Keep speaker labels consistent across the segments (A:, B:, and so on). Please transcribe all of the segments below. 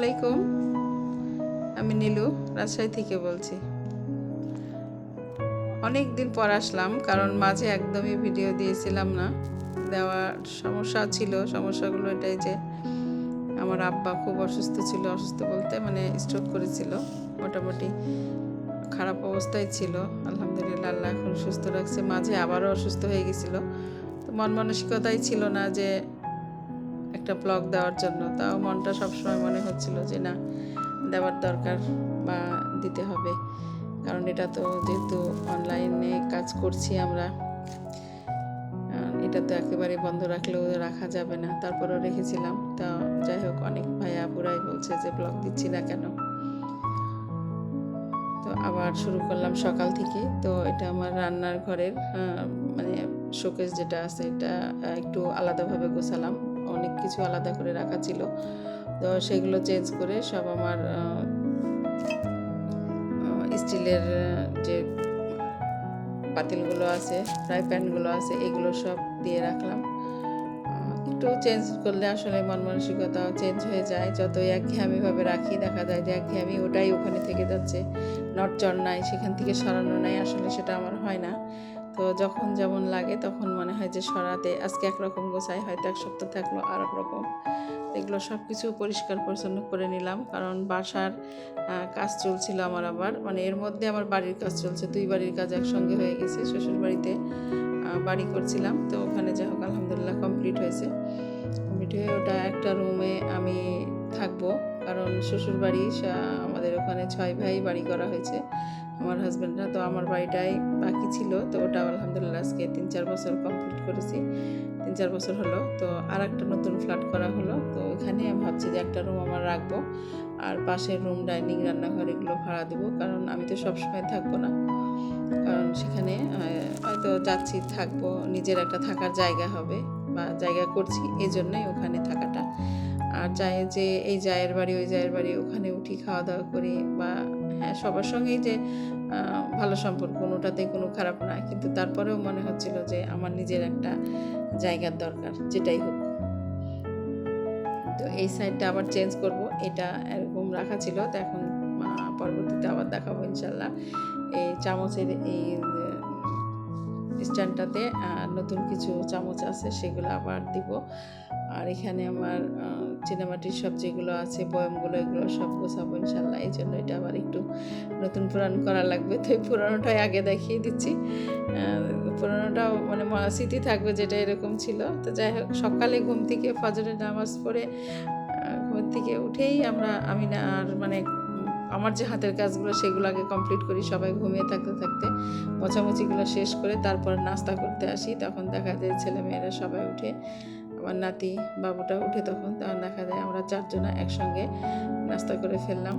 A: আলাইকুম আমি নীলু, রাজশাহী থেকে বলছি। অনেক দিন পর আসলাম, কারণ মাঝে একদমই ভিডিও দিয়েছিলাম না। দেওয়ার সমস্যা ছিল, সমস্যাগুলো এটাই যে আমার আব্বা খুব অসুস্থ ছিল, অসুস্থ বলতে মানে স্ট্রোক করেছিল। মোটামুটি খারাপ অবস্থায় ছিল। আলহামদুলিল্লাহ, আল্লাহ এখন সুস্থ রাখছে। মাঝে আবারও অসুস্থ হয়ে গেছিল। তো মন মানসিকতাই ছিল না যে একটা ব্লগ দেওয়ার জন্য। তাও মনটা সবসময় মনে হচ্ছিল যে না, দেওয়ার দরকার বা দিতে হবে। কারণ এটা তো যেহেতু অনলাইনে কাজ করছি আমরা এটা তো একেবারে বন্ধ রাখলেও রাখা যাবে না। তারপরেও রেখেছিলাম। তা যাই হোক, অনেক ভাইয়া আপুরাই বলছে যে ব্লগ দিচ্ছি না কেন? তো আবার শুরু করলাম সকাল থেকে। তো এটা আমার রান্নার ঘরের মানে শোকেস যেটা আছে, এটা একটু আলাদাভাবে গোছালাম। অনেক কিছু আলাদা করে রাখা ছিল। তো সেগুলো চেঞ্জ করে সব আমার স্টিলের যে পাতিলগুলো আছে, ফ্রাই প্যানগুলো আছে, এগুলো সব দিয়ে রাখলাম। একটু চেঞ্জ করলে আসলে মন মানসিকতা চেঞ্জ হয়ে যায়। যত একঘেয়ামিভাবে রাখি, দেখা যায় যে একঘেয়ামি ওটাই ওখানে থেকে যাচ্ছে। নটচর নাই, সেখান থেকে সরানো নাই, আসলে সেটা আমার হয় না। তো যখন যেমন লাগে তখন মনে হয় যে সরাতে আজকে একরকম গোছাই হয়তো এক সপ্তাহ থাকল আর রকম। এগুলো সব কিছু পরিষ্কার পরিচ্ছন্ন করে নিলাম কারণ বাসার কাজ চলছিল আমার আবার। মানে এর মধ্যে আমার বাড়ির কাজ চলছে, দুই বাড়ির কাজ একসঙ্গে হয়ে গেছে শ্বশুর বাড়িতে বাড়ি করছিলাম। তো ওখানে যাই হোক, আলহামদুলিল্লাহ কমপ্লিট হয়েছে। কমপ্লিট হয়ে ওটা একটা রুমে আমি থাকব। কারণ শ্বশুর বাড়ি আমাদের ওখানে ছয় ভাই বাড়ি করা হয়েছে। আমার হাজব্যান্ডরা তো আমার বাড়িটাই বাকি ছিল, তো ওটা আলহামদুলিল্লাহ আজকে তিন চার বছর কমপ্লিট করেছি। তিন চার বছর হলো, তো আর একটা নতুন ফ্ল্যাট করা হলো, তো আমি ভাবছি যে একটা রুম আমার রাখব। আর পাশের রুম ডাইনিং রান্নাঘর এগুলো ভাড়া দেবো, কারণ আমি তো সবসময় থাকব না। কারণ সেখানে হয়তো যাচ্ছি, থাকব, নিজের একটা থাকার জায়গা হবে বা জায়গা করছি এই জন্যই ওখানে থাকাটা। আর চাই যে এই জায়ের বাড়ি, ওই জায়ের বাড়ি, ওখানে উঠি খাওয়া দাওয়া করি বা সবার সঙ্গেই যে ভালো সম্পর্ক, কোনোটাতেই কোনো খারাপ না। কিন্তু তারপরেও মনে হচ্ছিল যে, আমার নিজের একটা জায়গার দরকার, যেটাই হোক। তো এই সাইডটা আবার চেঞ্জ করব। এটা এরকম রাখা ছিল। তো এখন পরবর্তীতে আবার দেখাবো ইনশাল্লাহ। এই চামচের এই স্ট্যান্ডটাতে নতুন কিছু চামচ আছে সেগুলো আবার দিব। আর এখানে আমার চীনামাটির সব যেগুলো আছে, বয়মগুলো, এগুলো সব গোছাবো ইনশাল্লাহ। এই জন্য এটা আবার একটু নতুন পুরান করা লাগবে। তো এই পুরানোটাই আগে দেখিয়ে দিচ্ছি। পুরানোটাও মানে স্মৃতি থাকবে যেটা এরকম ছিল। তো যাই হোক, সকালে ঘুম থেকে ফজরের নামাজ পড়ে ঘুম থেকে উঠেই আমরা আমি না আর মানে আমার যে হাতের কাজগুলো সেগুলো আগে কমপ্লিট করি, সবাই ঘুমিয়ে থাকতে থাকতে মোছামুছিগুলো শেষ করে তারপর নাস্তা করতে আসি। তখন দেখা যায় ছেলে মেয়েরা সবাই উঠে, আমার নাতি বাবুটা উঠে তখন তখন দেখা যায় আমরা চারজনা একসঙ্গে নাস্তা করে ফেললাম।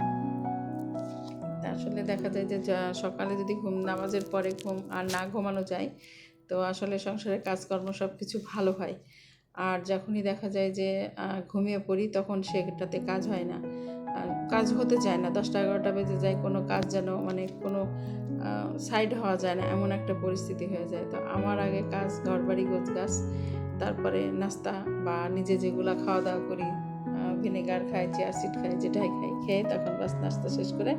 A: আসলে দেখা যায় যে সকালে যদি ঘুম, নামাজের পরে ঘুম আর না ঘুমানো যায়, তো আসলে সংসারের কাজকর্ম সব কিছু ভালো হয়। আর যখনই দেখা যায় যে ঘুমিয়ে পড়ি তখন সেটাতে কাজ হয় না। কাজ হতে চায় না, দশটা এগারোটা বেজে যায়, কোনো কাজ যেন মানে কোনো সাইড হওয়া যায় না, এমন একটা পরিস্থিতি হয়ে যায়। তো আমার আগে কাজ ঘর বাড়ি গোছ গাছ তারপরে নাস্তা বা নিজে যেগুলো খাওয়া দাওয়া করি ভিনেগার খাই চিয়াসিড খাই, যেটাই খাই, খেয়ে তখন বাস নাস্তা শেষ করে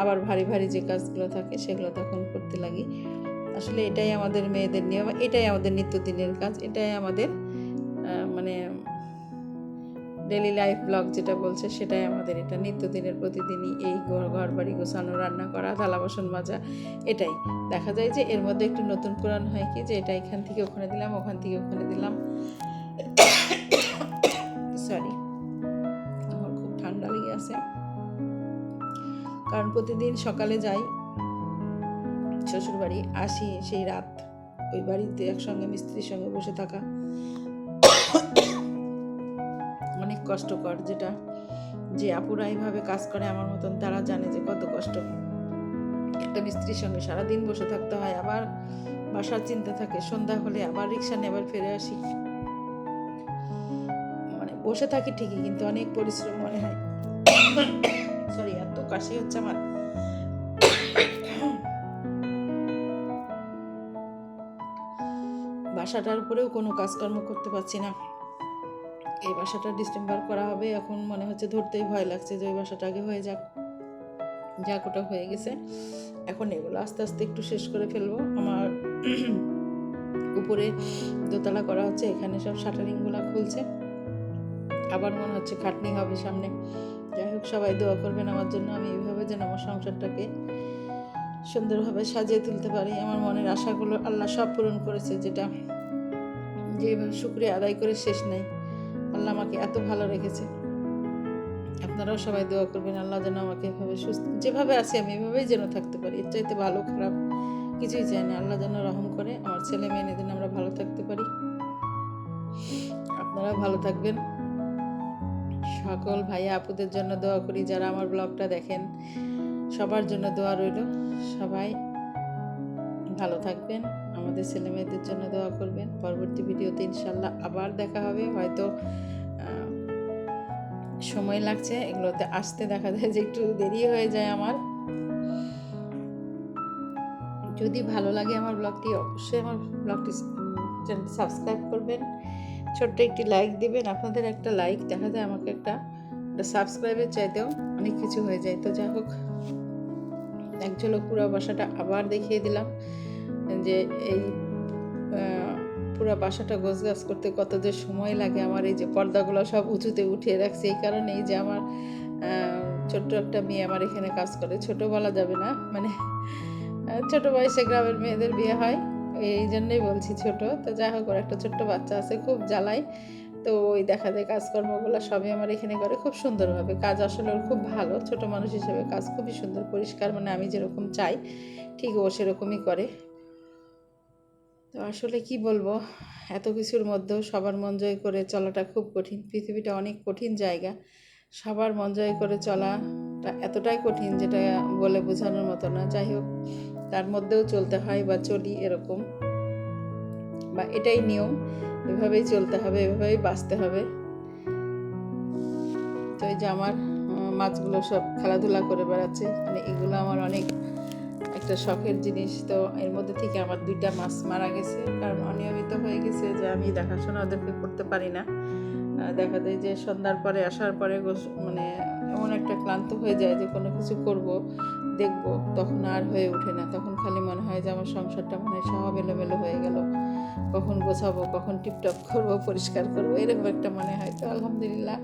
A: আবার ভারী ভারী যে কাজগুলো থাকে সেগুলো তখন করতে লাগি। আসলে এটাই আমাদের মেয়েদের নিয়ম, এটাই আমাদের নিত্যদিনের কাজ, এটাই আমাদের মানে ডেলি লাইফ ব্লগ যেটা বলছে, সেটাই আমাদের এটা। নিত্যদিনের প্রতিদিনই এই ঘর ঘর বাড়ি গোছানো, রান্না করা, থালা বাসন মাজা, এটাই। দেখা যায় যে এর মধ্যে একটু নতুন পুরাণ হয় কি, যে এটা এখান থেকে ওখানে দিলাম, ওখান থেকে ওখানে দিলাম। সরি আমার খুব ঠান্ডা লেগে আছে। কারণ প্রতিদিন সকালে যাই শ্বশুর বাড়ি আসি সেই রাত। ওই বাড়িতে একসঙ্গে, মিস্ত্রির সঙ্গে বসে থাকা। কষ্টকর, যেটা যে আপুরা এইভাবে কাজ করে আমার মতন, তারা জানে যে কত কষ্ট। একটা মিস্ত্রির সঙ্গে সারাদিন বসে থাকতে হয়, আবার বাসার চিন্তা থাকে, সন্ধ্যা হলে আবার রিক্সা নিয়ে আবার ফিরে আসি। মানে বসে থাকি ঠিকই, কিন্তু অনেক পরিশ্রম মনে হয়। সরি এত কাশি হচ্ছে আমার। বাসাটার উপরেও কোনো কাজকর্ম করতে পারছি না। এই বাসাটা ডিসেম্বর করা হবে, এখন মনে হচ্ছে ধরতেই ভয় লাগছে যে ওই বাসাটা আগে হয়ে যাক। যাক, ওটা হয়ে গেছে। এখন এগুলো আস্তে আস্তে একটু শেষ করে ফেলব। আমার উপরে দোতলা করা হচ্ছে, এখানে সব শাটারিংগুলো খুলছে। আবার মনে হচ্ছে খাটনি হবে সামনে। যাই হোক, সবাই দোয়া করবেন আমার জন্য, আমি এইভাবে যেন আমার সংসারটাকে সুন্দরভাবে সাজিয়ে তুলতে পারি। আমার মনের আশাগুলো আল্লাহ সব পূরণ করেছে, যেটা যেভাবে শুক্রিয়া আদায় করে শেষ নাই। আল্লাহ আমাকে এত ভালো রেখেছে। আপনারাও সবাই দোয়া করবেন, আল্লাহ যেন আমাকে এভাবে সুস্থ যেভাবে আছি আমি এভাবেই যেন থাকতে পারি। এর চাইতে ভালো, খারাপ কিছুই চাই না। আল্লাহ যেন রহম করে, আমার ছেলে মেয়ে যেন আমরা ভালো থাকতে পারি। আপনারা ভালো থাকবেন। সকল ভাইয়া আপুদের জন্য দোয়া করি, যারা আমার ব্লগটা দেখেন, সবার জন্য দোয়া রইল। সবাই ভালো থাকবেন, আমাদের ছেলে মেয়েদের জন্য দোয়া করবেন। পরবর্তী ভিডিওতে ইনশাল্লাহ আবার দেখা হবে। হয়তো সময় লাগছে, এগুলোতে আসতে দেখা যায় যে একটু দেরি হয়ে যায় আমার। যদি ভালো লাগে আমার ব্লগটি, অবশ্যই আমার ব্লগটি চ্যানেলটি সাবস্ক্রাইব করবেন। ছোট্ট একটি লাইক দিবেন। আপনাদের একটা লাইক দেখা যায় আমাকে একটা সাবস্ক্রাইবের চাইতেও অনেক কিছু হয়ে যায়। তো যাই হোক, এক পুরো বাসাটা আবার দেখিয়ে দিলাম। যে এই পুরো বাসাটা গোছ গাছ করতে কত যে সময় লাগে আমার, এই যে পর্দাগুলো সব উঁচুতে উঠিয়ে রাখছি। এই কারণেই যে আমার ছোট্ট একটা মেয়ে আমার এখানে কাজ করে। ছোট বলা যাবে না মানে ছোট বয়সে গ্রামের মেয়েদের বিয়ে হয়, এই জন্যই বলছি ছোট। তো যাই হোক, ওর একটা ছোট্ট বাচ্চা আছে, খুব জ্বালায়। তো ওই দেখা যায় কাজকর্মগুলো সবই আমার এখানে করে খুব সুন্দরভাবে। কাজ আসলে ওর খুব ভালো, ছোট মানুষ হিসেবে কাজ খুবই সুন্দর, পরিষ্কার মানে আমি যেরকম চাই, ঠিক ও সেরকমই করে। তো আসলে কি বলব, এত কিছুর মধ্যেও সবার মন জয় করে চলাটা খুব কঠিন। পৃথিবীটা অনেক কঠিন জায়গা। সবার মন জয় করে চলাটা এতটাই কঠিন যেটা বলে বোঝানোর মতো না। যাই হোক, তার মধ্যেও চলতে হয় বা চলি এরকম। বা এটাই নিয়ম, এভাবেই চলতে হবে, এভাবেই বাঁচতে হবে। তো এই যে আমার মাছগুলো সব খেলাধুলা করে বেড়াচ্ছে মানে এগুলো আমার অনেক একটা শখের জিনিস। তো এর মধ্যে থেকে আমার দুইটা মাছ মারা গেছে। কারণ অনিয়মিত হয়ে গেছে যে আমি দেখাশোনা ওদেরকে করতে পারি না। দেখা যায় যে সন্ধ্যার পরে আসার পরে মানে এমন একটা ক্লান্ত হয়ে যায় যে কোনো কিছু করব, দেখব, তখন আর হয়ে ওঠে না। তখন খালি হয় যে আমার সংসারটা মনে হয় সব এলোমেলো হয়ে গেল। কখন গোছাবো, কখন টিপটপ করব, পরিষ্কার করব, এরকম একটা মনে হয়। তো আলহামদুলিল্লাহ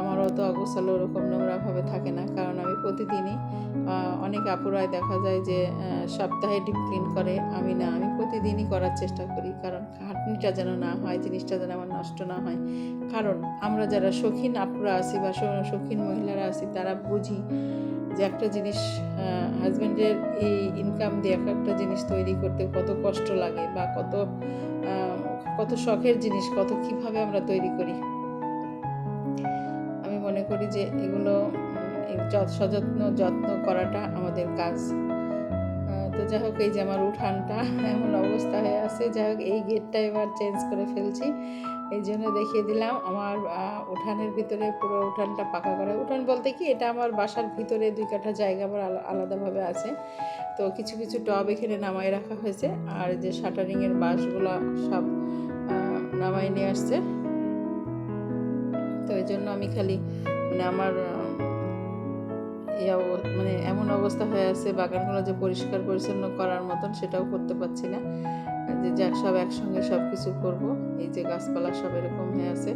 A: আমারও তো অগোছালো ওরকম নোংরাভাবে থাকে না। কারণ আমি প্রতিদিনই অনেক আপুরাই দেখা যায় যে সপ্তাহে ডিপ ক্লিন করে, আমি না, আমি প্রতিদিনই করার চেষ্টা করি। কারণ খাটনিটা যেন না হয়, জিনিসটা যেন আমার নষ্ট না হয়। কারণ আমরা যারা শৌখিন আপুরা আছি বা শৌখিন মহিলারা আছি, তারা বুঝি যে একটা জিনিস হাজব্যান্ডের এই ইনকাম দিয়ে এক একটা জিনিস তৈরি করতে কত কষ্ট লাগে বা কত কত শখের জিনিস, কত কীভাবে আমরা তৈরি করি। আমি মনে করি যে এগুলো সযত্ন, যত্ন করাটা আমাদের কাজ। তো যাই হোক, এই যে আমার উঠানটা, এমন অবস্থা হয়ে আছে। যাই হোক, এই গেটটা এবার চেঞ্জ করে ফেলছি। এই জন্য দেখিয়ে দিলাম। আমার উঠানের ভিতরে পুরো উঠানটা পাকা করা। উঠান বলতে কি, এটা আমার বাসার ভিতরে দুই কাঠা জায়গা আমার আলা- আলাদাভাবে আছে। তো কিছু কিছু টব এখানে নামাই রাখা হয়েছে। আর যে শাটারিংয়ের বাঁশগুলো সব নামাই নিয়ে আসছে। তো এই জন্য আমি খালি মানে আমার মানে এমন অবস্থা হয়ে আছে, বাগানগুলো যে পরিষ্কার, পরিচ্ছন্ন করার মতন সেটাও করতে পারছি না। যে যাক, সব একসঙ্গে সব কিছু করব। এই যে গাছপালা সব এরকম হয়ে আছে।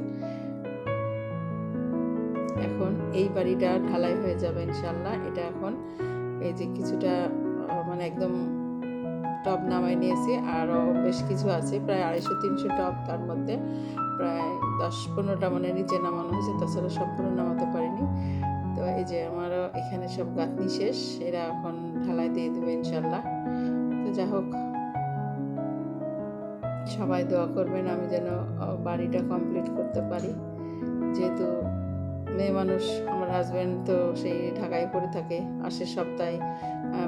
A: এখন এই বাড়িটা ঢালাই হয়ে যাবে ইনশাল্লাহ এটা এখন এই যে কিছুটা মানে একদম টব নামাই নিয়েছি। আরও বেশ কিছু আছে, প্রায় আড়াইশো, তিনশো টপ তার মধ্যে। প্রায় দশ, পনেরোটা মানে নিচে নামানো হয়েছে। তাছাড়া সম্পূর্ণ নামাতে পারিনি। তো এই যে আমারও এখানে সব গাঁথনি শেষ। এরা এখন ঢালাই দিয়ে দেবে ইনশাল্লাহ তো যা হোক সবাই দোয়া করবেন আমি যেন বাড়িটা কমপ্লিট করতে পারি। যেহেতু মেয়ে মানুষ, আমার হাজব্যান্ড তো সেই ঢাকায় পড়ে থাকে। আসে সপ্তাহে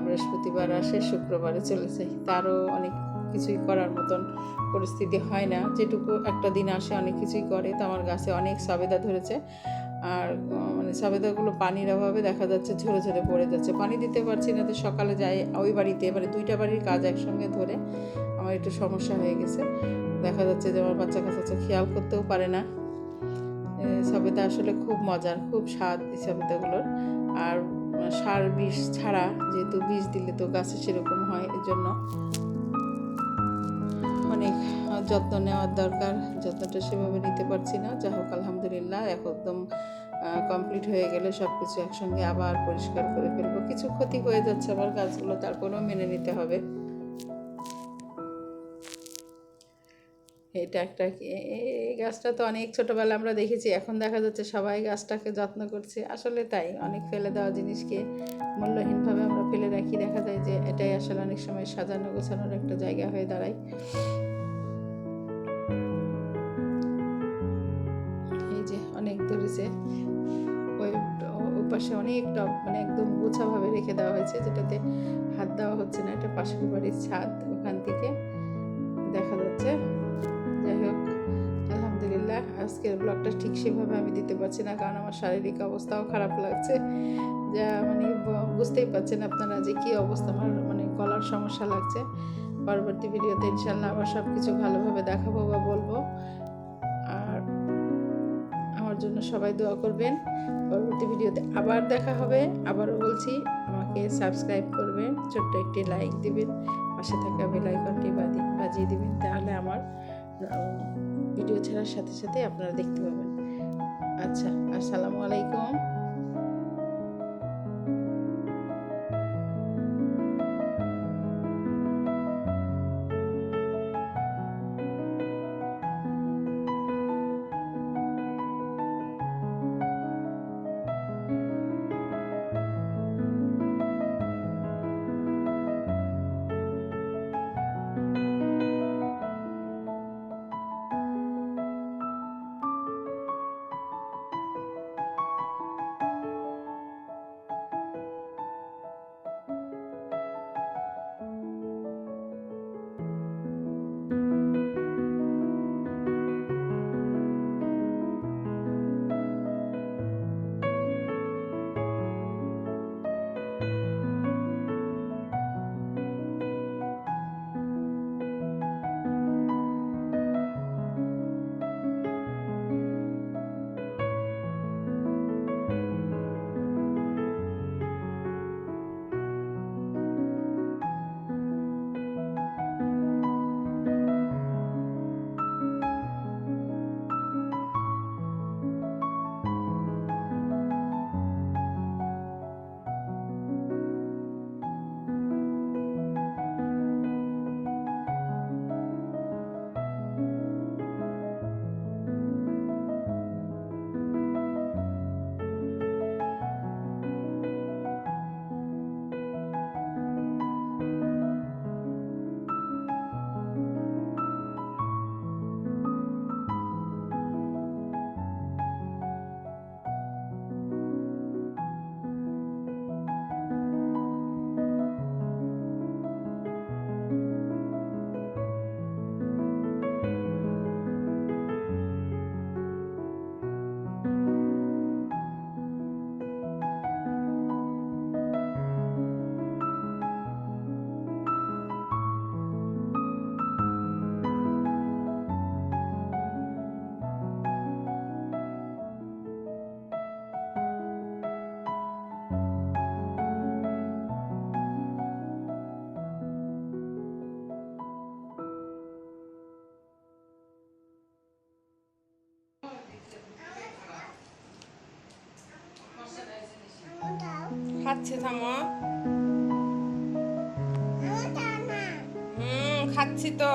A: বৃহস্পতিবার আসে, শুক্রবারে চলে যায়। তারও অনেক কিছুই করার মতন পরিস্থিতি হয় না। যেটুকু একটা দিন আসে, অনেক কিছুই করে। তো আমার গাছে অনেক সবেদা ধরেছে। আর মানে সবেদাগুলো পানির অভাবে দেখা যাচ্ছে ঝরে ঝরে পড়ে যাচ্ছে। পানি দিতে পারছি না, তো সকালে যাই ওই বাড়িতে মানে দুইটা বাড়ির কাজ একসঙ্গে ধরে আমার একটু সমস্যা হয়ে গেছে। দেখা যাচ্ছে যে আমার বাচ্চা কাচ্চা খেয়াল করতেও পারে না। এ, সবেদা আসলে খুব মজার খুব স্বাদ এই সবেদাগুলোর। আর সার বিষ ছাড়া যেহেতু বিষ দিলে তো গাছে সেরকম হয় এর জন্য অনেক যত্ন নেওয়ার দরকার। যত্নটা সেভাবে নিতে পারছি না। যা হোক আলহামদুলিল্লাহ একদম কমপ্লিট হয়ে গেলে সব কিছু একসঙ্গে আবার পরিষ্কার করে ফেলব। কিছু ক্ষতি হয়ে যাচ্ছে আমার গাছগুলো তারপরেও মেনে নিতে হবে। এটা একটা এই গাছটা তো অনেক ছোটবেলা আমরা দেখেছি, এখন দেখা যাচ্ছে সবাই গাছটাকে যত্ন করছে। আসলে তাই, অনেক ফেলে দেওয়া জিনিসকে মূল্যহীনভাবে আমরা ফেলে রাখি। দেখা যায় যে এটাই আসলে অনেক সময় সাজানো গোছানোর একটা জায়গা হয়ে দাঁড়ায়। এই যে অনেক ধরেছে, ওই পাশে অনেক টব মানে একদম গোছাভাবে রেখে দেওয়া হয়েছে, যেটাতে হাত দেওয়া হচ্ছে না, এটা পাশের বাড়ির ছাদ ওখান থেকে দেখা যাচ্ছে। আলহামদুলিল্লাহ আজকের ব্লগটা ঠিক সেভাবে আমি দিতে পারছি না, কারণ আমার শারীরিক অবস্থাও খারাপ লাগছে। যা মানে বুঝতেই পারছেন আপনারা যে কী অবস্থা, আমার মানে গলার সমস্যা লাগছে। পরবর্তী ভিডিওতে ইনশাল্লাহ আবার সব কিছু ভালোভাবে দেখাবো বা বলব। আর আমার জন্য সবাই দোয়া করবেন। পরবর্তী ভিডিওতে আবার দেখা হবে। আবারও বলছি, আমাকে সাবস্ক্রাইব করবেন, ছোট্ট একটি লাইক দিবেন, পাশে থাকা বেল আইকনটি বাদি- বাজিয়ে দিবেন, তাহলে আমার ভিডিও ছাড়ার সাথে সাথে আপনারা দেখতে পাবেন। আচ্ছা আসসালামু আলাইকুম।
B: খাচ্ছে থামো হুম খাচ্ছি তো।